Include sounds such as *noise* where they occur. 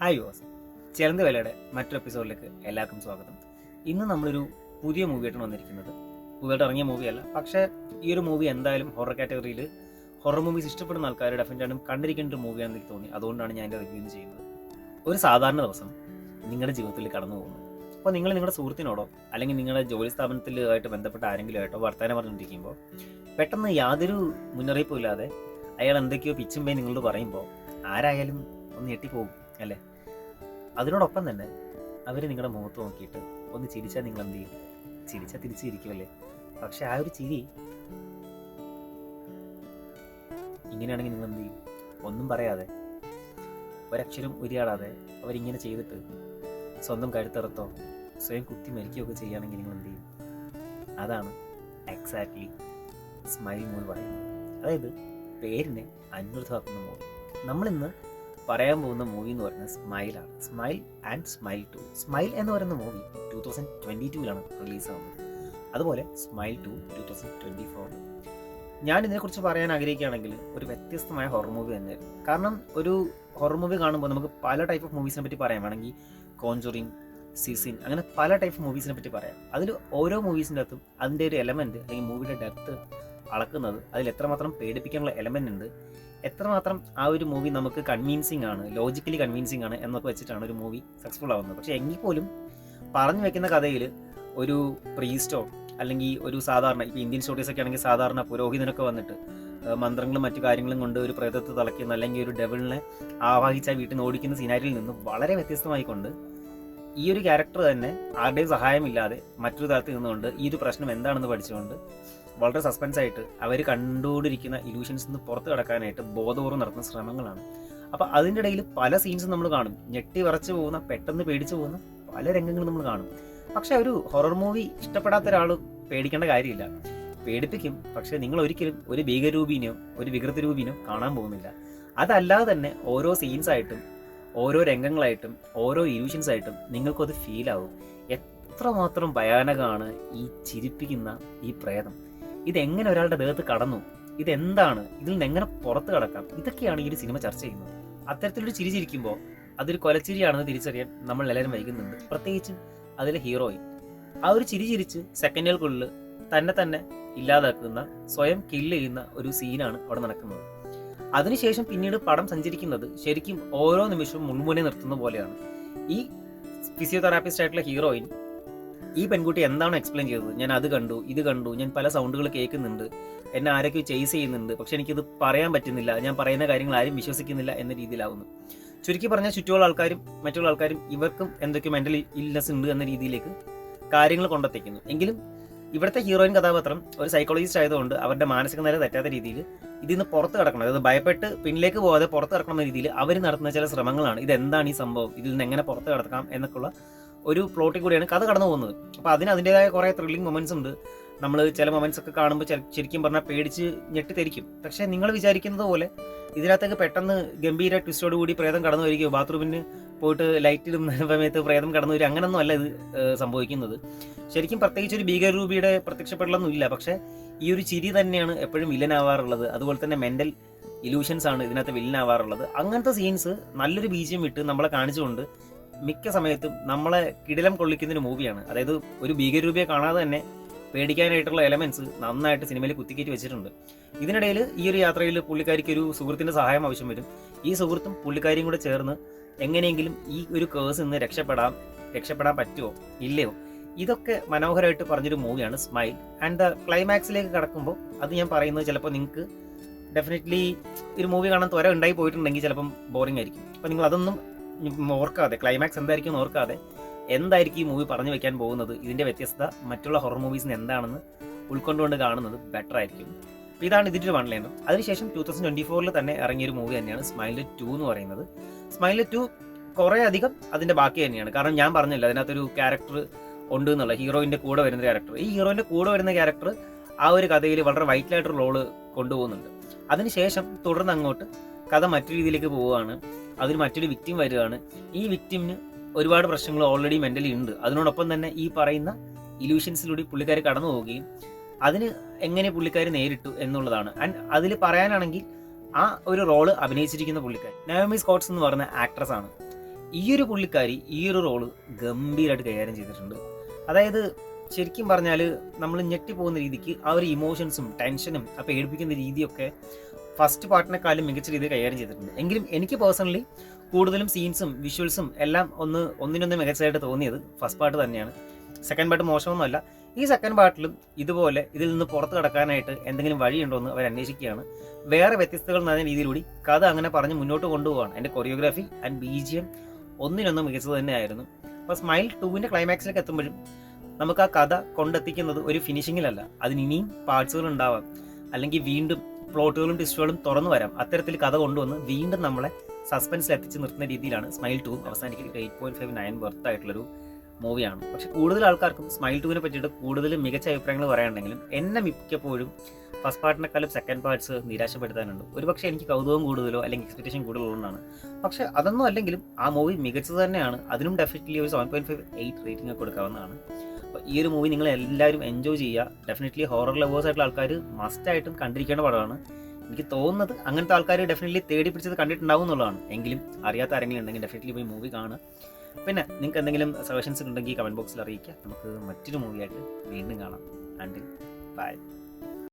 Hi was ചേർന്ന് വേലയുടെ മറ്റൊരു എപ്പിസോഡിലേക്ക് എല്ലാവർക്കും സ്വാഗതം. ഇന്ന് നമ്മളൊരു പുതിയ മൂവിയായിട്ടാണ് വന്നിരിക്കുന്നത്. പുതിയതായിട്ട് ഇറങ്ങിയ മൂവിയല്ല പക്ഷേ ഈ ഒരു മൂവി എന്തായാലും ഹൊറർ കാറ്റഗറിയിൽ ഹൊറർ മൂവീസ് ഇഷ്ടപ്പെടുന്ന ആൾക്കാർ ഡെഫിനറ്റായിട്ടും കണ്ടിരിക്കേണ്ട ഒരു മൂവിയാണെന്ന് എനിക്ക് തോന്നി. അതുകൊണ്ടാണ് ഞാൻ എന്റെ റിവ്യൂ ചെയ്യുന്നത്. ഒരു സാധാരണ ദിവസം നിങ്ങളുടെ ജീവിതത്തിൽ കടന്നു പോകുന്നു അപ്പോൾ നിങ്ങൾ നിങ്ങളുടെ സുഹൃത്തിനോടോ അല്ലെങ്കിൽ നിങ്ങളുടെ ജോലി സ്ഥാപനത്തിലുമായിട്ട് ബന്ധപ്പെട്ട ആരെങ്കിലും ആയിട്ടോ വർത്തമാനം പറഞ്ഞുകൊണ്ടിരിക്കുമ്പോൾ പെട്ടെന്ന് യാതൊരു മുന്നറിയിപ്പും ഇല്ലാതെ അയാൾ എന്തൊക്കെയോ പിച്ചും പേ നിങ്ങളോട് പറയുമ്പോൾ ആരായാലും ഒന്ന് ഞെട്ടിപ്പോകും. അല്ലേ? അതിനോടൊപ്പം തന്നെ അവർ നിങ്ങളുടെ മുഖത്ത് നോക്കിയിട്ട് ഒന്ന് ചിരിച്ചാൽ നിങ്ങൾ എന്ത് ചെയ്യും? ചിരിച്ചാൽ തിരിച്ചിരിക്കുമല്ലേ പക്ഷെ ആ ഒരു ചിരി ഇങ്ങനെയാണെങ്കിൽ നിങ്ങൾ എന്ത് ചെയ്യും? ഒന്നും പറയാതെ ഒരക്ഷരം ഉരിയാടാതെ അവരിങ്ങനെ ചെയ്തിട്ട് സ്വന്തം കഴുത്തറത്തോ സ്വയം കുത്തി മരിക്കുകയൊക്കെ ചെയ്യുകയാണെങ്കിൽ നിങ്ങൾ എന്ത് ചെയ്യും? അതാണ് എക്സാക്ട്ലി സ്മൈൽ മൂവി പറയുന്നത്. അതായത് പേരിനെ അന്വർത്ഥമാക്കുന്ന മൂവി നമ്മളിന്ന് പറയാൻ പോകുന്ന മൂവി എന്ന് പറയുന്നത് സ്മൈലാണ് smile and smile two smile എന്ന് പറയുന്ന മൂവി ടൂ തൗസൻഡ് ട്വന്റി ടൂവിലാണ് റിലീസാവുന്നത് അതുപോലെ smile two two thousand twenty four ഞാൻ ഇതിനെക്കുറിച്ച് പറയാൻ ആഗ്രഹിക്കുകയാണെങ്കിൽ ഒരു വ്യത്യസ്തമായ ഹൊറർ മൂവി തന്നെയായിരുന്നു കാരണം ഒരു ഹൊറർ മൂവി കാണുമ്പോൾ നമുക്ക് പല ടൈപ്പ് ഓഫ് മൂവീസിനെ പറ്റി പറയാം. വേണമെങ്കിൽ കോഞ്ചുറിങ് സീസിൻ അങ്ങനെ പല ടൈപ്പ് മൂവീസിനെ പറ്റി പറയാം. അതിൽ ഓരോ മൂവീസിന്റെ അകത്തും അതിന്റെ ഒരു എലമെന്റ് അല്ലെങ്കിൽ മൂവിയുടെ ഡെപ്ത് അളക്കുന്നത് അതിൽ എത്രമാത്രം പേടിപ്പിക്കാനുള്ള എലമെന്റ് ഉണ്ട് എത്രമാത്രം ആ ഒരു മൂവി നമുക്ക് കൺവീൻസിങ് ആണ് ലോജിക്കലി കൺവീൻസിങ് ആണ് എന്നൊക്കെ വെച്ചിട്ടാണ് ഒരു മൂവി സക്സസ്ഫുൾ ആവുന്നത്. പക്ഷേ എങ്കിൽ പോലും പറഞ്ഞു വെക്കുന്ന കഥയിൽ ഒരു പ്രീസ്റ്റോ അല്ലെങ്കിൽ ഒരു സാധാരണ ഇപ്പോൾ ഇന്ത്യൻ സ്റ്റോറീസ് ഒക്കെ ആണെങ്കിൽ സാധാരണ പുരോഹിതനൊക്കെ വന്നിട്ട് മന്ത്രങ്ങളും മറ്റു കാര്യങ്ങളും കൊണ്ട് ഒരു പ്രേതത്തെ തളയ്ക്കുന്ന അല്ലെങ്കിൽ ഒരു ഡെവിളിനെ ആവാഹിച്ച വീട്ടിൽ നിന്ന് ഓടിക്കുന്ന സിനാരിയിൽ നിന്ന് വളരെ വ്യത്യസ്തമായിക്കൊണ്ട് ഈ ഒരു ക്യാരക്ടർ തന്നെ ആരുടെയും സഹായമില്ലാതെ മറ്റൊരു തരത്തിൽ നിന്നുകൊണ്ട് ഈ ഒരു പ്രശ്നം എന്താണെന്ന് പഠിച്ചുകൊണ്ട് വളരെ സസ്പെൻസ് ആയിട്ട് അവർ കണ്ടുകൊണ്ടിരിക്കുന്ന ഇലൂഷൻസ് നിന്ന് പുറത്ത് കടക്കാനായിട്ട് ബോധപൂർവം നടത്തുന്ന ശ്രമങ്ങളാണ്. അപ്പോൾ അതിന്റെ ഇടയിൽ പല സീൻസും നമ്മൾ കാണും. ഞെട്ടി വിറച്ച് പോകുന്ന പെട്ടെന്ന് പേടിച്ചു പോകുന്ന പല രംഗങ്ങളും നമ്മൾ കാണും. പക്ഷെ ഒരു ഹൊറർ മൂവി ഇഷ്ടപ്പെടാത്ത ഒരാൾ പേടിക്കേണ്ട കാര്യമില്ല. പേടിപ്പിക്കും. പക്ഷേ നിങ്ങൾ ഒരിക്കലും ഒരു ഭീകരൂപിനെയോ ഒരു വികൃത രൂപീനോ കാണാൻ പോകുന്നില്ല. അതല്ലാതെ തന്നെ ഓരോ സീൻസ് ആയിട്ടും ഓരോ രംഗങ്ങളായിട്ടും ഓരോ ഇലൂഷൻസ് ആയിട്ടും നിങ്ങൾക്കത് ഫീലാവും എത്രമാത്രം ഭയാനകമാണ് ഈ ചിരിപ്പിക്കുന്ന ഈ പ്രേതം. ഇതെങ്ങനെ ഒരാളുടെ ദേഹത്ത് കടന്നു? ഇതെന്താണ്? ഇതിൽ നിന്ന് എങ്ങനെ പുറത്ത് കടക്കാം? ഇതൊക്കെയാണ് ഈ ഒരു സിനിമ ചർച്ച ചെയ്യുന്നത്. അത്തരത്തിലൊരു ചിരി ചിരിക്കുമ്പോൾ അതൊരു കൊലച്ചിരിയാണെന്ന് തിരിച്ചറിയാൻ നമ്മൾ എല്ലാവരും വൈകുന്നുണ്ട്. പ്രത്യേകിച്ചും അതിലെ ഹീറോയിൻ. ആ ഒരു ചിരി ചിരിച്ച് സെക്കൻഡുകൾക്കുള്ളിൽ തന്നെ തന്നെ ഇല്ലാതാക്കുന്ന സ്വയം കില്ല് ചെയ്യുന്ന ഒരു സീനാണ് അവിടെ നടക്കുന്നത്. അതിനുശേഷം പിന്നീട് പടം സഞ്ചരിക്കുന്നത് ശരിക്കും ഓരോ നിമിഷവും മുൻമുനെ നിർത്തുന്ന പോലെയാണ്. ഈ ഫിസിയോതെറാപ്പിസ്റ്റ് ആയിട്ടുള്ള ഹീറോയിൻ ഈ പെൺകുട്ടി എന്താണ് എക്സ്പ്ലെയിൻ ചെയ്തത്? ഞാൻ അത് കണ്ടു ഇത് കണ്ടു ഞാൻ പല സൗണ്ടുകൾ കേൾക്കുന്നുണ്ട്. എന്നെ ആരൊക്കെ ചേസ് ചെയ്യുന്നുണ്ട്. പക്ഷെ എനിക്കിത് പറയാൻ പറ്റുന്നില്ല. ഞാൻ പറയുന്ന കാര്യങ്ങൾ ആരും വിശ്വസിക്കുന്നില്ല എന്ന രീതിയിലാവുന്നു. ചുരുക്കി പറഞ്ഞാൽ ചുറ്റുമുള്ള ആൾക്കാരും മറ്റുള്ള ആൾക്കാരും ഇവർക്കും എന്തൊക്കെ മെന്റൽ ഇൽനെസ് ഉണ്ട് എന്ന രീതിയിലേക്ക് കാര്യങ്ങൾ കൊണ്ടെത്തിക്കുന്നു. എങ്കിലും ഇവിടുത്തെ ഹീറോയിൻ കഥാപാത്രം ഒരു സൈക്കോളജിസ്റ്റ് ആയതുകൊണ്ട് അവരുടെ മാനസിക നില തെറ്റാത്ത രീതിയിൽ ഇതിൽ നിന്ന് പുറത്ത് കിടക്കണം. അതായത് ഭയപ്പെട്ട് പിന്നിലേക്ക് പോകാതെ പുറത്ത് കിടക്കണം എന്ന രീതിയിൽ അവർ നടത്തുന്ന ചില ശ്രമങ്ങളാണ്. ഇത് എന്താണ് ഈ സംഭവം? ഇതിൽ നിന്ന് എങ്ങനെ പുറത്ത് കിടക്കാം എന്നൊക്കെയുള്ള ഒരു പ്ലോട്ടിൽ കൂടിയാണ് കഥ കടന്നു പോകുന്നത്. അപ്പോൾ അതിന് അതിന്റെതായ കുറേ ത്രില്ലിംഗ് മൊമെന്റ്സ് ഉണ്ട്. നമ്മൾ ചില മൊമെന്റ്സ് ഒക്കെ കാണുമ്പോൾ ശരിക്കും പറഞ്ഞാൽ പേടിച്ച് ഞെട്ടിത്തെരിക്കും. പക്ഷേ നിങ്ങൾ വിചാരിക്കുന്നത് പോലെ ഇതിനകത്തേക്ക് പെട്ടെന്ന് ഗംഭീര ട്വിസ്റ്റോട് കൂടി പ്രേതം കടന്നു വരികയോ ബാത്റൂമിന് പോയിട്ട് ലൈറ്റിൽ ഇടുന്ന *laughs* സമയത്ത് പ്രേതം കടന്നു വരിക അങ്ങനൊന്നും അല്ല ഇത് സംഭവിക്കുന്നത്. ശരിക്കും പ്രത്യേകിച്ച് ഒരു ഭീകരരൂപിയുടെ പ്രത്യക്ഷപ്പെടലൊന്നും ഇല്ല. പക്ഷേ ഈ ഒരു ചിരി തന്നെയാണ് എപ്പോഴും വില്ലനാവാറുള്ളത് അതുപോലെ തന്നെ മെന്റൽ ഇലൂഷൻസ് ആണ് ഇതിനകത്ത് വില്ലനാവാറുള്ളത് അങ്ങനത്തെ സീൻസ് നല്ലൊരു ബീജിയം വിട്ട് നമ്മളെ കാണിച്ചുകൊണ്ട് മിക്ക സമയത്തും നമ്മളെ കിടിലം കൊള്ളിക്കുന്ന ഒരു മൂവിയാണ്. അതായത് ഒരു ഭീകരരൂപിയെ കാണാതെ തന്നെ പേടിക്കാനായിട്ടുള്ള എലമെന്റ്സ് നന്നായിട്ട് സിനിമയിൽ കുത്തിക്കയറ്റി വെച്ചിട്ടുണ്ട്. ഇതിനിടയിൽ ഈ ഒരു യാത്രയിൽ പുള്ളിക്കാരിക്ക് ഒരു സുഹൃത്തിന്റെ സഹായം ആവശ്യം വരും. ഈ സുഹൃത്തും പുള്ളിക്കാരിയും കൂടെ ചേർന്ന് എങ്ങനെയെങ്കിലും ഈ ഒരു കേസ് നിന്ന് രക്ഷപ്പെടാം രക്ഷപ്പെടാൻ പറ്റുമോ ഇല്ലയോ? ഇതൊക്കെ മനോഹരമായിട്ട് പറഞ്ഞൊരു മൂവിയാണ് സ്മൈൽ ആൻഡ് ദ ക്ലൈമാക്സിലേക്ക് കടക്കുമ്പോൾ അത് ഞാൻ പറയുന്നത് ചിലപ്പോൾ നിങ്ങൾക്ക് ഡെഫിനറ്റ്ലി ഒരു മൂവി കാണാൻ ത്വര ഉണ്ടായി പോയിട്ടുണ്ടെങ്കിൽ ചിലപ്പം ബോറിംഗ് ആയിരിക്കും. അപ്പോൾ നിങ്ങൾ അതൊന്നും ഓർക്കാതെ ക്ലൈമാക്സ് എന്തായിരിക്കും ഓർക്കാതെ എന്തായിരിക്കും ഈ മൂവി പറഞ്ഞു വെക്കാൻ പോകുന്നത് ഇതിന്റെ വ്യത്യസ്തത മറ്റുള്ള ഹൊറർ മൂവീസിന് എന്താണെന്ന് ഉൾക്കൊണ്ടുകൊണ്ട് കാണുന്നത് ബെറ്റർ ആയിരിക്കും. അപ്പോൾ ഇതാണ് ഇതിന്റെ വൺ ലൈനർ അതിനുശേഷം ടൂ തൗസൻഡ് ട്വന്റി ഫോറിൽ തന്നെ ഇറങ്ങിയൊരു മൂവി തന്നെയാണ് സ്മൈൽ ടു എന്ന് പറയുന്നത്. സ്മൈൽ ടു കുറേ അധികം അതിന്റെ ബാക്കി തന്നെയാണ്. കാരണം ഞാൻ പറഞ്ഞില്ല അതിനകത്തൊരു ക്യാരക്ടർ ഉണ്ട് എന്നുള്ള ഹീറോയിന്റെ കൂടെ വരുന്ന ക്യാരക്ടർ ഈ ഹീറോയിന്റെ കൂടെ വരുന്ന ക്യാരക്ടർ ആ ഒരു കഥയിൽ വളരെ വൈറ്റിലായിട്ടൊരു റോൾ കൊണ്ടുപോകുന്നുണ്ട്. അതിനുശേഷം തുടർന്ന് അങ്ങോട്ട് കഥ മറ്റു രീതിയിലേക്ക് പോവുകയാണ്. അതിന് മറ്റൊരു വിക്റ്റിം വരികയാണ് ഈ വിക്റ്റിമിന് ഒരുപാട് പ്രശ്നങ്ങൾ ഓൾറെഡി മെന്റലി ഉണ്ട്. അതിനോടൊപ്പം തന്നെ ഈ പറയുന്ന ഇലൂഷൻസിലൂടെ പുള്ളിക്കാർ കടന്നു പോവുകയും അതിന് എങ്ങനെ പുള്ളിക്കാർ നേരിട്ടു എന്നുള്ളതാണ്. ആൻഡ് അതിൽ പറയാനാണെങ്കിൽ ആ ഒരു റോൾ അഭിനയിച്ചിരിക്കുന്ന പുള്ളിക്കാർ നവമി സ്കോട്ട്സ് എന്ന് പറയുന്ന ആക്ട്രസ് ആണ്. ഈ ഒരു പുള്ളിക്കാരി ഈ ഒരു റോൾ ഗംഭീരമായിട്ട് കൈകാര്യം ചെയ്തിട്ടുണ്ട്. അതായത് ശരിക്കും പറഞ്ഞാൽ നമ്മൾ ഞെട്ടി പോകുന്ന രീതിക്ക് ആ ഒരു ഇമോഷൻസും ടെൻഷനും ആ പേടിപ്പിക്കുന്ന രീതിയൊക്കെ ഫസ്റ്റ് പാർട്ടിനെക്കാളും മികച്ച രീതിയിൽ കൈകാര്യം ചെയ്തിട്ടുണ്ട്. എങ്കിലും എനിക്ക് പേഴ്സണലി കൂടുതലും സീൻസും വിഷ്വൽസും എല്ലാം ഒന്ന് ഒന്നിനൊന്ന് മികച്ചതായിട്ട് തോന്നിയത് ഫസ്റ്റ് പാർട്ട് തന്നെയാണ്. സെക്കൻഡ് പാർട്ട് മോശമൊന്നുമല്ല. ഈ സെക്കൻഡ് പാർട്ടിലും ഇതുപോലെ ഇതിൽ നിന്ന് പുറത്ത് കടക്കാനായിട്ട് എന്തെങ്കിലും വഴിയുണ്ടോ എന്ന് അവർ അന്വേഷിക്കുകയാണ്. വേറെ വ്യത്യസ്തകൾ നിറഞ്ഞ രീതിയിലൂടി കഥ അങ്ങനെ പറഞ്ഞ് മുന്നോട്ട് കൊണ്ടുപോവാണ്. എന്റെ choreography and B G M ഒന്നിനൊന്ന് മികച്ചത് തന്നെയായിരുന്നു. അപ്പോൾ സ്മൈൽ ടൂവിന്റെ ക്ലൈമാക്സിലേക്ക് എത്തുമ്പോഴും നമുക്ക് ആ കഥ കൊണ്ടെത്തിക്കുന്നത് ഒരു ഫിനിഷിങ്ങിലല്ല അതിന് ഇനിയും പാർട്സുകൾ ഉണ്ടാവാം. അല്ലെങ്കിൽ വീണ്ടും പ്ലോട്ടുകളും ടിസ്റ്റുകളും തുറന്നു വരാം. അത്തരത്തിൽ കഥ കൊണ്ടുവന്ന് വീണ്ടും നമ്മളെ സസ്പെൻസിൽ എത്തിച്ച് നിർത്തുന്ന രീതിയിലാണ് സ്മൈൽ ടൂവും അവസാനിക്കുന്നത്. Eight point five nine worth ആയിട്ടുള്ളൊരു മൂവിയാണ് പക്ഷെ കൂടുതൽ ആൾക്കാർക്കും സ്മൈൽ ടൂവിനെ പറ്റിയിട്ട് കൂടുതൽ മികച്ച അഭിപ്രായങ്ങൾ പറയാനുണ്ടെങ്കിലും എന്നെ മിക്കപ്പോഴും ഫസ്റ്റ് പാർട്ടിനെക്കാളും സെക്കൻഡ് പാർട്സ് നിരാശപ്പെടുത്താനുണ്ട്. ഒരുപക്ഷെ എനിക്ക് കൗതുകം കൂടുതലോ അല്ലെങ്കിൽ എക്സ്പെക്ടേഷൻ കൂടുതലുള്ളതാണ് പക്ഷെ അതൊന്നും അല്ലെങ്കിലും ആ മൂവി മികച്ചത് തന്നെയാണ്. അതിനും ഡെഫിനറ്റ്ലി ഒരു seven point five eight rating കൊടുക്കാവുന്നതാണ്. അപ്പോൾ ഈ ഒരു മൂവി നിങ്ങൾ എല്ലാവരും എൻജോയ് ചെയ്യുക. ഡെഫിനറ്റ്ലി ഹൊറർ ലവേഴ്സ് ആയിട്ടുള്ള ആൾക്കാർ മസ്റ്റായിട്ടും കണ്ടിരിക്കേണ്ട പടമാണ്. എനിക്ക് തോന്നുന്നത് അങ്ങനത്തെ ആൾക്കാർ ഡെഫിനറ്റ്ലി തേടി പിടിച്ചത് കണ്ടിട്ടുണ്ടാവും എന്നുള്ളതാണ്. എങ്കിലും അറിയാത്ത ആരെങ്കിലും ഉണ്ടെങ്കിൽ ഡെഫിനറ്റ്ലി പോയി മൂവി കാണുക. പിന്നെ നിങ്ങൾക്ക് എന്തെങ്കിലും സജഷൻസ് ഉണ്ടെങ്കിൽ കമന്റ് ബോക്സിൽ അറിയിക്കുക. നമുക്ക് മറ്റൊരു മൂവിയായിട്ട് വീണ്ടും കാണാം. And by